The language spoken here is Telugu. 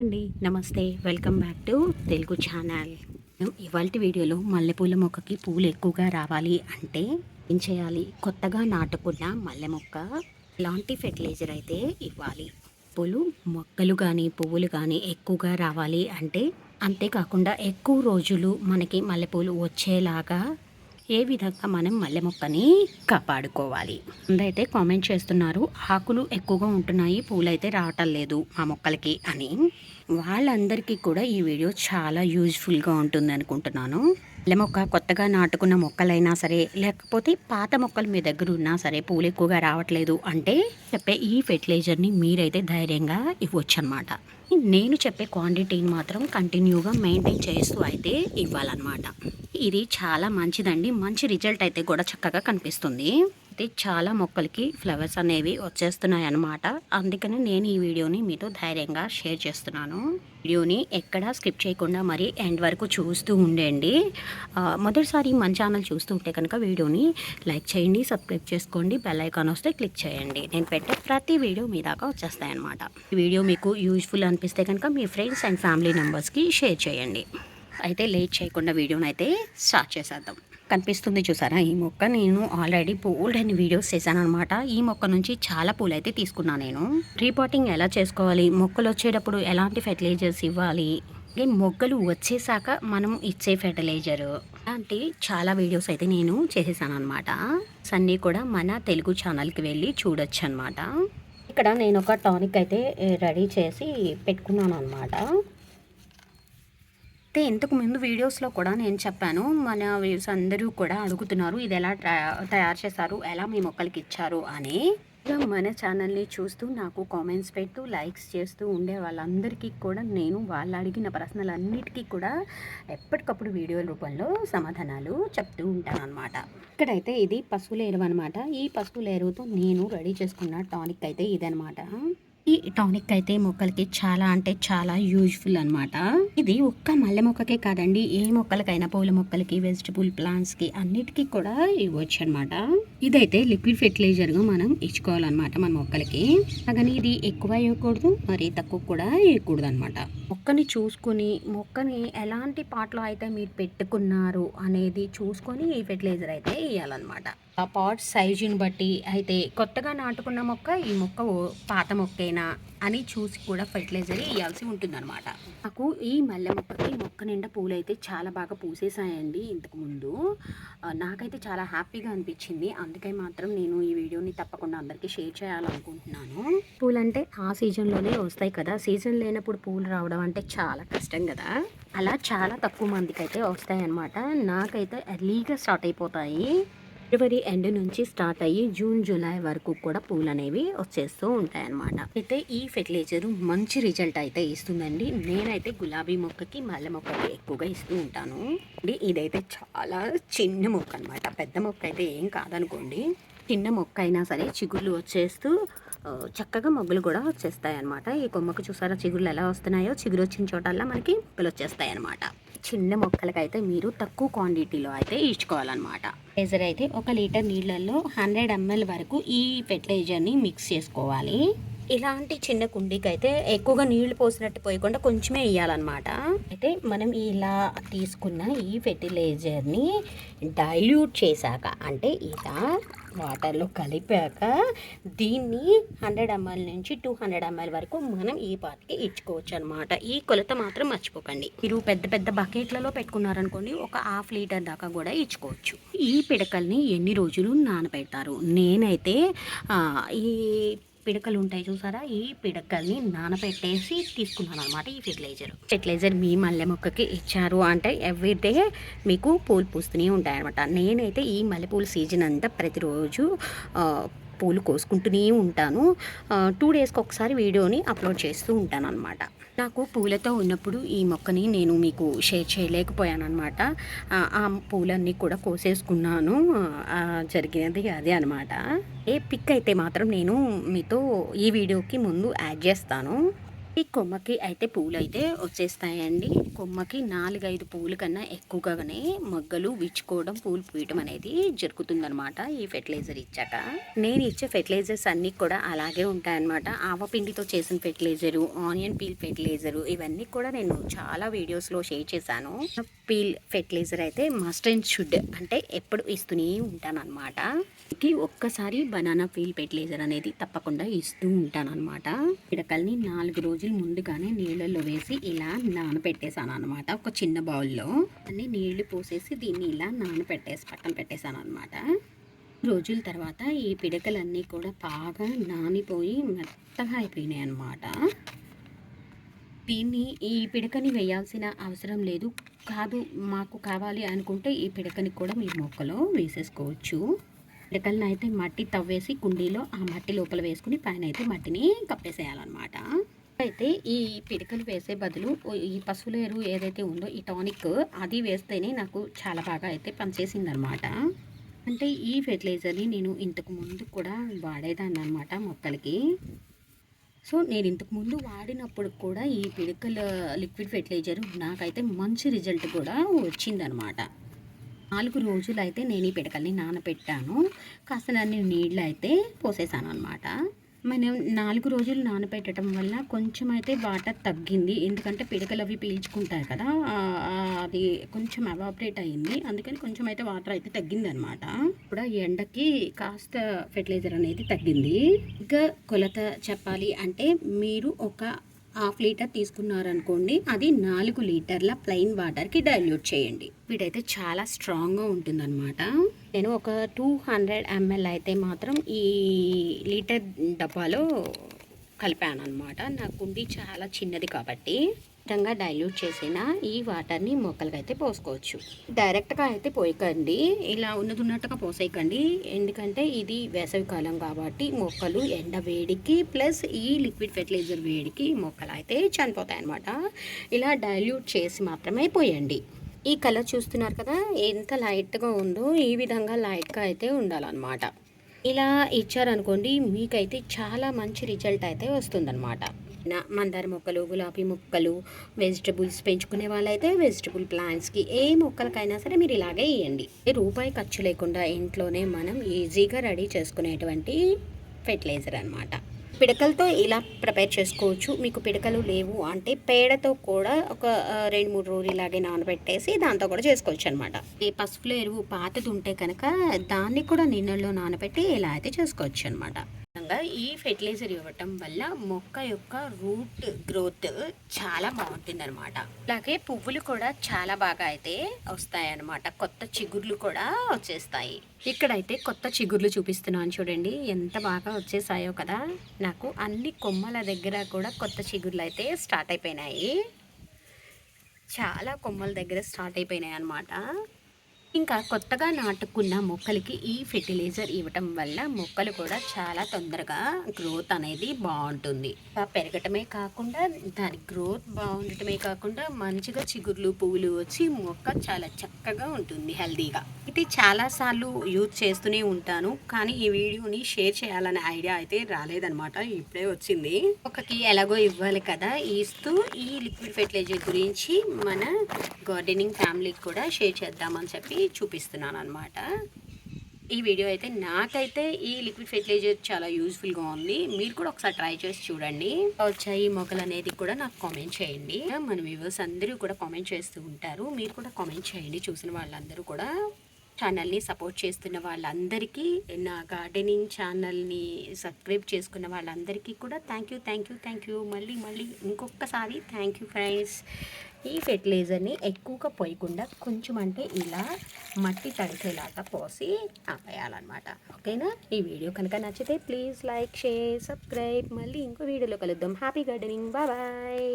అండి నమస్తే. Welcome back to Telugu channel. ఇవాళ వీడియోలో మల్లెపూల మొక్కకి పూలు ఎక్కువగా రావాలి అంటే ఏం చేయాలి? కొత్తగా నాటుకున్న మల్లె మొక్క ఎలాంటి ఫెర్టిలైజర్ అయితే ఇవ్వాలి? పూలు మొక్కలు కానీ పువ్వులు కానీ ఎక్కువగా రావాలి అంటే అంతేకాకుండా ఎక్కువ రోజులు మనకి మల్లెపూలు వచ్చేలాగా ఏ విధంగా మనం మల్లె మొక్కని కాపాడుకోవాలి? అందరైతే కామెంట్ చేస్తున్నారు. ఆకులు ఎక్కువగా ఉంటున్నాయి పూలైతే రావటం లేదు మా మొక్కలకి అని. వాళ్ళందరికీ కూడా ఈ వీడియో చాలా యూజ్ఫుల్గా ఉంటుంది అనుకుంటున్నాను. మల్లె మొక్క కొత్తగా నాటుకున్న మొక్కలైనా సరే లేకపోతే పాత మొక్కలు మీ దగ్గర ఉన్నా సరే పూలు ఎక్కువగా రావట్లేదు అంటే చెప్పే ఈ ఫెర్టిలైజర్ని మీరైతే ధైర్యంగా ఇవ్వచ్చు అనమాట నేను చెప్పే క్వాంటిటీని మాత్రం కంటిన్యూగా మెయింటైన్ చేస్తూ అయితే ఇవ్వాలన్నమాట. ఇది చాలా మంచిదండి. మంచి రిజల్ట్ అయితే కూడా చక్కగా కనిపిస్తుంది. అయితే చాలా మొక్కలకి ఫ్లవర్స్ అనేవి వచ్చేస్తున్నాయి అన్నమాట అందుకని నేను ఈ వీడియోని మీతో ధైర్యంగా షేర్ చేస్తున్నాను. వీడియోని ఎక్కడ స్కిప్ చేయకుండా మరి ఎండ్ వరకు చూస్తూ ఉండండి. మొదటిసారి మన ఛానల్ చూస్తూ ఉంటే కనుక వీడియోని లైక్ చేయండి సబ్స్క్రైబ్ చేసుకోండి బెల్ ఐకాన్ వస్తే క్లిక్ చేయండి. నేను పెట్టే ప్రతి వీడియో మీ దాకా వచ్చేస్తాయనమాట ఈ వీడియో మీకు యూజ్ఫుల్ అనిపిస్తే కనుక మీ ఫ్రెండ్స్ అండ్ ఫ్యామిలీ మెంబర్స్కి షేర్ చేయండి. అయితే లేట్ చేయకుండా వీడియోని అయితే స్టార్ట్ చేసేద్దాం. కనిపిస్తుంది చూసారా? ఈ మొక్క నేను ఆల్రెడీ బోల్డ్ అని వీడియోస్ చేశాను అనమాట ఈ మొక్క నుంచి చాలా పూలు అయితే తీసుకున్నాను నేను. రీపాటింగ్ ఎలా చేసుకోవాలి? మొక్కలు వచ్చేటప్పుడు ఎలాంటి ఫెర్టిలైజర్స్ ఇవ్వాలి? అలాగే మొగ్గలు వచ్చేసాక మనం ఇచ్చే ఫెర్టిలైజర్ అలాంటి చాలా వీడియోస్ అయితే నేను చేసేసాను అనమాట సన్నీ కూడా మన తెలుగు ఛానల్కి వెళ్ళి చూడొచ్చు అనమాట ఇక్కడ నేను ఒక టానిక్ అయితే eh, రెడీ చేసి పెట్టుకున్నాను అనమాట అయితే ఇంతకు ముందు వీడియోస్లో కూడా నేను చెప్పాను మన వ్యూస్ అందరూ కూడా అడుగుతున్నారు ఇది ఎలా తయారు చేశారు? ఎలా మీ మొక్కలకి ఇచ్చారు? అని. మన ఛానల్ని చూస్తూ నాకు కామెంట్స్ పెట్టు లైక్స్ చేస్తూ ఉండే వాళ్ళందరికీ కూడా నేను వాళ్ళు అడిగిన ప్రశ్నలు అన్నిటికీ కూడా ఎప్పటికప్పుడు వీడియో రూపంలో సమాధానాలు చెప్తూ ఉంటాను అనమాట ఇక్కడైతే ఇది పశువుల ఎరువు అనమాట ఈ పశువుల ఎరువుతో నేను రెడీ చేసుకున్న టానిక్ అయితే ఇదనమాట ఈ టానిక్ అయితే మొక్కలకి చాలా అంటే చాలా యూజ్ఫుల్ అన్నమాట. ఇది ఒక్క మల్లె మొక్కకే కాదండి ఏ మొక్కలకైనా పూల మొక్కలకి వెజిటబుల్ ప్లాంట్స్కి అన్నిటికీ కూడా ఇవ్వచ్చు అనమాట ఇదైతే లిక్విడ్ ఫెర్టిలైజర్గా మనం ఇచ్చుకోవాలన్నమాట మన మొక్కలకి. కానీ ఇది ఎక్కువ వేయకూడదు మరి తక్కువ కూడా వేయకూడదు అనమాట మొక్కని చూసుకొని మొక్కని ఎలాంటి పాట్లో అయితే మీరు పెట్టుకున్నారు అనేది చూసుకొని ఈ ఫెర్టిలైజర్ అయితే వేయాలన్నమాట. ఆ పాట్ సైజుని బట్టి అయితే కొత్తగా నాటుకున్న మొక్క ఈ మొక్క పాత మొక్కైనా అని చూసి కూడా ఫెర్టిలైజర్ వేయాల్సి ఉంటుందన్నమాట. నాకు ఈ మల్లె మొక్కకి మొక్క నిండా పూలు అయితే చాలా బాగా పూసేసాయండి ఇంతకు ముందు. నాకైతే చాలా హ్యాపీగా అనిపించింది. అందుకే మాత్రం నేను ఈ వీడియోని తప్పకుండా అందరికీ షేర్ చేయాలనుకుంటున్నాను. పూలంటే ఆ సీజన్లోనే వస్తాయి కదా. సీజన్ లేనప్పుడు పూలు రావడం అంటే చాలా కష్టం కదా. అలా చాలా తక్కువ మందికి అయితే వస్తాయి అన్నమాట నాకైతే ఎర్లీగా స్టార్ట్ అయిపోతాయి. ఫిబ్రవరి ఎండ్ నుంచి స్టార్ట్ అయ్యి జూన్ జూలై వరకు కూడా పూలు అనేవి వచ్చేస్తూ ఉంటాయి అయితే ఈ ఫెర్టిలైజర్ మంచి రిజల్ట్ అయితే ఇస్తుందండి. నేనైతే గులాబీ మొక్కకి మల్లె మొక్కకి ఎక్కువగా ఇస్తూ ఉంటాను. ఇది ఇదైతే చాలా చిన్న మొక్క అన్నమాట. పెద్ద మొక్క అయితే ఏం కాదనుకోండి. చిన్న మొక్క అయినా సరే చిగుర్లు వచ్చేస్తూ చక్కగా మొగ్గలు కూడా వచ్చేస్తాయి అనమాట ఈ కొమ్మకు చూసారా చిగుర్లు ఎలా వస్తున్నాయో? చిగురు వచ్చిన చోటల్లా మనకి మొగ్గలు వచ్చేస్తాయి అనమాట చిన్న మొక్కలకైతే మీరు తక్కువ క్వాంటిటీలో అయితే ఇచ్చుకోవాలన్నమాట. ఫెర్టిలైజర్ అయితే ఒక లీటర్ నీళ్ళల్లో హండ్రెడ్ ఎంఎల్ వరకు ఈ ఫెర్టిలైజర్ని మిక్స్ చేసుకోవాలి. ఇలాంటి చిన్న కుండీకి అయితే ఎక్కువగా నీళ్ళు పోసినట్టు పోయకుండా కొంచెమే వేయాలన్నమాట అయితే మనం ఇలా తీసుకున్న ఈ ఫెర్టిలైజర్ని డైల్యూట్ చేశాక అంటే ఇలా వాటర్లో కలిపాక దీన్ని హండ్రెడ్ ఎంఎల్ నుంచి టూ హండ్రెడ్ ఎంఎల్ వరకు మనం ఈ పాటికి ఇచ్చుకోవచ్చు అనమాట ఈ కొలత మాత్రం మర్చిపోకండి. మీరు పెద్ద పెద్ద బకెట్లలో పెట్టుకున్నారనుకోండి ఒక హాఫ్ లీటర్ దాకా కూడా ఇచ్చుకోవచ్చు. ఈ పిడకల్ని ఎన్ని రోజులు నానబెడతారు? నేనైతే ఈ పిడకలు ఉంటాయి చూసారా? ఈ పిడకల్ని నానబెట్టేసి తీసుకున్నాను అనమాట ఈ ఫెర్టిలైజర్. ఫెర్టిలైజర్ మీ మల్లె మొక్కకి ఇచ్చారు అంటే ఎవ్రీడే మీకు పూలు పూస్తూనే ఉంటాయి అనమాట నేనైతే ఈ మల్లెపూల సీజన్ అంతా ప్రతిరోజు పూలు కోసుకుంటూనే ఉంటాను. టూ డేస్కి ఒకసారి వీడియోని అప్లోడ్ చేస్తూ ఉంటాను అనమాట నాకు పూలతో ఉన్నప్పుడు ఈ మొక్కని నేను మీకు షేర్ చేయలేకపోయాను అనమాట ఆ పూలన్నీ కూడా కోసేసుకున్నాను. జరిగినది అదే అనమాట ఏ పిక్ అయితే మాత్రం నేను మీతో ఈ వీడియోకి ముందు యాడ్ చేస్తాను. ఈ కొమ్మకి అయితే పూలు అయితే వచ్చేస్తాయండి. కొమ్మకి నాలుగైదు పూలు కన్నా ఎక్కువగానే మొగ్గలు విచ్చుకోవడం పూలు పూయటం అనేది జరుగుతుందనమాట ఈ ఫెర్టిలైజర్ ఇచ్చాక. నేను ఇచ్చే ఫెర్టిలైజర్స్ అన్నీ కూడా అలాగే ఉంటాయన్నమాట. ఆవపిండితో చేసిన ఫెర్టిలైజరు ఆనియన్ పీల్ ఫెర్టిలైజరు ఇవన్నీ కూడా నేను చాలా వీడియోస్లో షేర్ చేశాను. పీల్ ఫెర్టిలైజర్ అయితే మస్ట్ అండ్ షుడ్ అంటే ఎప్పుడు ఇస్తూనే ఉంటానన్నమాట. ఇది ఒక్కసారి బనానా పీల్ ఫెర్టిలైజర్ అనేది తప్పకుండా ఇస్తూ ఉంటానన్నమాట. పిడకల్ని నాలుగు రోజులు ముందుగానే నీళ్ళల్లో వేసి ఇలా నానపెట్టేశాను అనమాట ఒక చిన్న బౌల్లో. అన్ని నీళ్ళు పోసేసి దీన్ని ఇలా నానబెట్టేసి పక్కన పెట్టేశాను అనమాట రోజుల తర్వాత ఈ పిడకలన్నీ కూడా బాగా నానిపోయి మెత్తగా అయిపోయినాయి అనమాట దీన్ని ఈ పిడకని వేయాల్సిన అవసరం లేదు. కాదు మాకు కావాలి అనుకుంటే ఈ పిడకని కూడా మీ మొక్కలో వేసేసుకోవచ్చు. పిడకలను అయితే మట్టి తవ్వేసి కుండీలో ఆ మట్టి లోపల వేసుకుని పైన అయితే మట్టిని కప్పేసేయాలన్నమాట. అయితే ఈ పిడకలు వేసే బదులు ఈ పశువుల ఎరువు ఏదైతే ఉందో ఈ టానిక్ అది వేస్తేనే నాకు చాలా బాగా అయితే పనిచేసిందనమాట అంటే ఈ ఫెర్టిలైజర్ని నేను ఇంతకు ముందు కూడా వాడేదాన్ని అనమాట మొక్కలకి. సో నేను ఇంతకుముందు వాడినప్పుడు కూడా ఈ పిడికల లిక్విడ్ ఫెర్టిలైజర్ నాకైతే మంచి రిజల్ట్ కూడా వచ్చిందనమాట. నాలుగు రోజులు అయితే నేను ఈ పిడకల్ని నానబెట్టాను. కాస్త నన్ను నీళ్ళు అయితే పోసేసాను అనమాట మనం నాలుగు రోజులు నానబెట్టడం వల్ల కొంచెం అయితే వాటర్ తగ్గింది. ఎందుకంటే పిడకలు అవి పీల్చుకుంటాయి కదా అది కొంచెం అవాపరేట్ అయింది. అందుకని కొంచెం అయితే వాటర్ అయితే తగ్గింది అనమాట ఇప్పుడు ఎండకి కాస్త ఫెర్టిలైజర్ అనేది తగ్గింది. ఇంకా కొలత చెప్పాలి అంటే మీరు ఒక హాఫ్ లీటర్ తీసుకున్నారనుకోండి అది నాలుగు లీటర్ల ప్లెయిన్ వాటర్కి డైల్యూట్ చేయండి. వీడైతే చాలా స్ట్రాంగ్గా ఉంటుందన్నమాట. నేను ఒక టూ హండ్రెడ్ ఎంఎల్ అయితే మాత్రం ఈ లీటర్ డబ్బాలో కలిపాను అనమాట నా కుండీ చాలా చిన్నది కాబట్టి. విధంగా డైల్యూట్ చేసిన ఈ వాటర్ని మొక్కలకి అయితే పోసుకోవచ్చు. డైరెక్ట్గా అయితే పోయకండి. ఇలా ఉన్నది ఉన్నట్టుగా పోసేయకండి. ఎందుకంటే ఇది వేసవి కాలం కాబట్టి మొక్కలు ఎండ వేడికి ప్లస్ ఈ లిక్విడ్ ఫెర్టిలైజర్ వేడికి మొక్కలు అయితే చనిపోతాయి అన్నమాట ఇలా డైల్యూట్ చేసి మాత్రమే పోయండి. ఈ కలర్ చూస్తున్నారు కదా ఎంత లైట్గా ఉందో ఈ విధంగా లైట్గా అయితే ఉండాలన్నమాట. ఇలా ఇచ్చారనుకోండి మీకైతే చాలా మంచి రిజల్ట్ అయితే వస్తుందన్నమాట. మందార మొక్కలు గులాబీ మొక్కలు వెజిటబుల్స్ పెంచుకునే వాళ్ళైతే వెజిటబుల్ ప్లాంట్స్కి ఏ మొక్కలకైనా సరే మీరు ఇలాగే ఇవ్వండి రూపాయి ఖర్చు లేకుండా ఇంట్లోనే మనం ఈజీగా రెడీ చేసుకునేటువంటి ఫెర్టిలైజర్ అనమాట పిడకలతో ఇలా ప్రిపేర్ చేసుకోవచ్చు. మీకు పిడకలు లేవు అంటే పేడతో కూడా ఒక రెండు మూడు రోజులు ఇలాగే నానబెట్టేసి దాంతో కూడా చేసుకోవచ్చు అనమాట ఈ పసుపులో ఎరువు పాతది ఉంటే కనుక దాన్ని కూడా నీళ్ళల్లో నానబెట్టి ఇలా అయితే చేసుకోవచ్చు అనమాట ఈ ఫెర్టిలైజర్ ఇవ్వటం వల్ల మొక్క యొక్క రూట్ గ్రోత్ చాలా బాగుంటుంది అనమాట అలాగే పువ్వులు కూడా చాలా బాగా అయితే వస్తాయి అనమాట కొత్త చిగుర్లు కూడా వచ్చేస్తాయి. ఇక్కడైతే కొత్త చిగుర్లు చూపిస్తున్నాను చూడండి. ఎంత బాగా వచ్చేసాయో కదా. నాకు అన్ని కొమ్మల దగ్గర కూడా కొత్త చిగుర్లు అయితే స్టార్ట్ అయిపోయినాయి. చాలా కొమ్మల దగ్గర స్టార్ట్ అయిపోయినాయి అనమాట ఇంకా కొత్తగా నాటుకున్న మొక్కలకి ఈ ఫెర్టిలైజర్ ఇవ్వటం వల్ల మొక్కలు కూడా చాలా తొందరగా గ్రోత్ అనేది బాగుంటుంది. పెరగటమే కాకుండా దాని గ్రోత్ బాగుండటమే కాకుండా మంచిగా చిగుర్లు పువ్వులు వచ్చి మొక్క చాలా చక్కగా ఉంటుంది హెల్దీగా అయితే చాలాసార్లు యూజ్ చేస్తూనే ఉంటాను. కానీ ఈ వీడియోని షేర్ చేయాలనే ఐడియా అయితే రాలేదనమాట ఇప్పుడే వచ్చింది. ఒకకి ఎలాగో ఇవ్వాలి కదా ఇస్తూ ఈ లిక్విడ్ ఫెర్టిలైజర్ గురించి మన గార్డెనింగ్ ఫ్యామిలీకి కూడా షేర్ చేద్దామని చెప్పి చూపిస్తున్నాను అనమాట ఈ వీడియో అయితే నాకైతే ఈ లిక్విడ్ ఫెర్టిలైజర్ చాలా యూస్ఫుల్గా ఉంది. మీరు కూడా ఒకసారి ట్రై చేసి చూడండి. వచ్చాయి మొక్కలు అనేది కూడా నాకు కామెంట్ చేయండి. మన వ్యూవర్స్ అందరూ కూడా కామెంట్ చేస్తూ ఉంటారు. మీరు కూడా కామెంట్ చేయండి. చూసిన వాళ్ళందరూ కూడా. ఛానల్ని సపోర్ట్ చేస్తున్న వాళ్ళందరికీ నా గార్డెనింగ్ ఛానల్ని సబ్స్క్రైబ్ చేసుకున్న వాళ్ళందరికీ కూడా thank you thank you thank you మళ్ళీ మళ్ళీ ఇంకొకసారి థ్యాంక్ యూ ఫ్రెండ్స్ ఈ ఫెర్టిలైజర్ని ఎక్కువగా పోయకుండా కొంచెం అంటే ఇలా మట్టి తడిసేలాగా పోసి ఆపేయాలన్నమాట. ఓకేనా? ఈ వీడియో కనుక నచ్చితే ప్లీజ్ లైక్ షేర్ సబ్స్క్రైబ్ మళ్ళీ ఇంకో వీడియోలో కలుద్దాం. Happy gardening bye